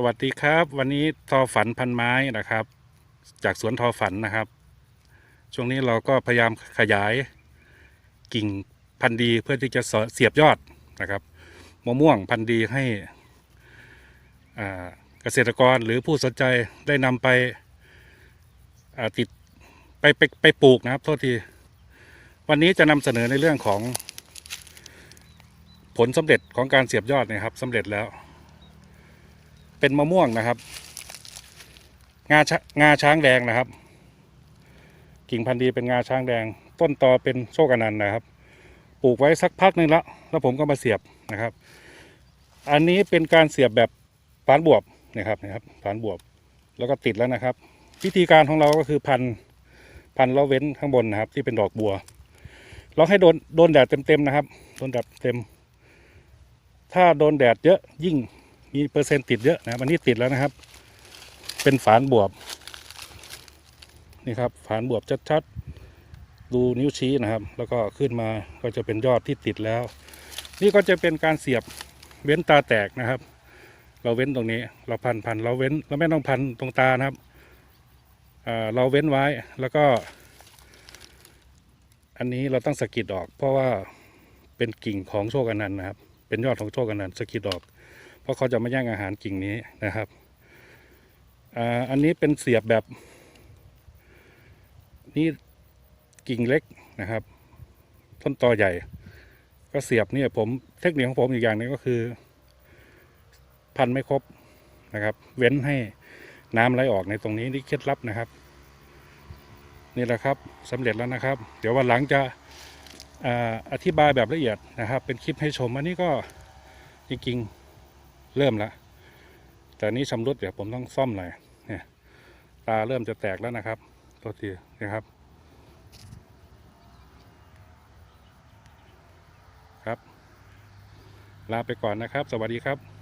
สวัสดีครับ วันนี้ทอฝันพันไม้นะครับ จากสวนทอฝันนะครับ ช่วงนี้เราก็พยายามขยายกิ่งพันธุ์ดีเพื่อที่จะเสียบยอดนะครับมะม่วงพันธุ์ดีให้เกษตรกรหรือผู้สนใจได้นำไปติดไปไปไปปลูกนะครับโทษทีวันนี้จะนำเสนอในเรื่องของผลสำเร็จของการเสียบยอดนะครับสำเร็จแล้ว เป็นมะม่วงนะครับ งาชงาช้างแดงนะครับ กิ่งพันธุ์ดีเป็นงาช้างแดง ต้นตอเป็นโชคอนันต์นะครับ ปลูกไว้สักพักหนึ่งแล้ว แล้วผมก็มาเสียบนะครับ อันนี้เป็นการเสียบแบบฝานบวบนะครับนะครับฝานบวบแล้วก็ติดแล้วนะครับ วิธีการของเราก็คือพันพันแล้วเว้นข้างบนนะครับ ที่เป็นดอกบัวเราให้โดนโดนแดดเต็มๆนะครับ โดนแดดเต็ม ถ้าโดนแดดเยอะยิ่ง มีเปอร์เซ็นต์ติดเยอะนะครับอันนี้ติดแล้วนะครับ เป็นฝานบวบนี่ครับฝานบวบชัดๆดูนิ้วชี้นะครับ แล้วก็ขึ้นมาก็จะเป็นยอดที่ติดแล้ว นี่ก็จะเป็นการเสียบเว้นตาแตกนะครับ เราเว้นตรงนี้เราพันพันเราเว้นเราไม่ต้องพันตรงตานะครับเราเว้นไว้แล้วก็ อันนี้เราต้องสกิดออก เพราะว่าเป็นกิ่งของโชคอนันต์นะครับ เป็นยอดของโชคอนันต์สกิดออก ราะเขาจะไม่แย่งอาหารกิ่งนี้นะครับอันนี้เป็นเสียบแบบ นี่กิ่งเล็กนะครับ ต้นตอใหญ่ ก็เสียบเนี่ยผมเทคนิคของผมอีกอย่างนึงก็คือ พันไม่ครบนะครับ เว้นให้น้ำไหลออกในตรงนี้นี่เคล็ดลับนะครับนี่แหละครับสำเร็จแล้วนะครับ เดี๋ยววันหลังจะออธิบายแบบละเอียดนะครับ เป็นคลิปให้ชมอันนี้ก็จริงๆ เริ่มแล้วแต่นี้ชำรุดเดี๋ยวผมต้องซ่อมหน่อยเนี่ยตาเริ่มจะแตกแล้วนะครับตัวทีนะครับ ครับ ลาไปก่อนนะครับ สวัสดีครับ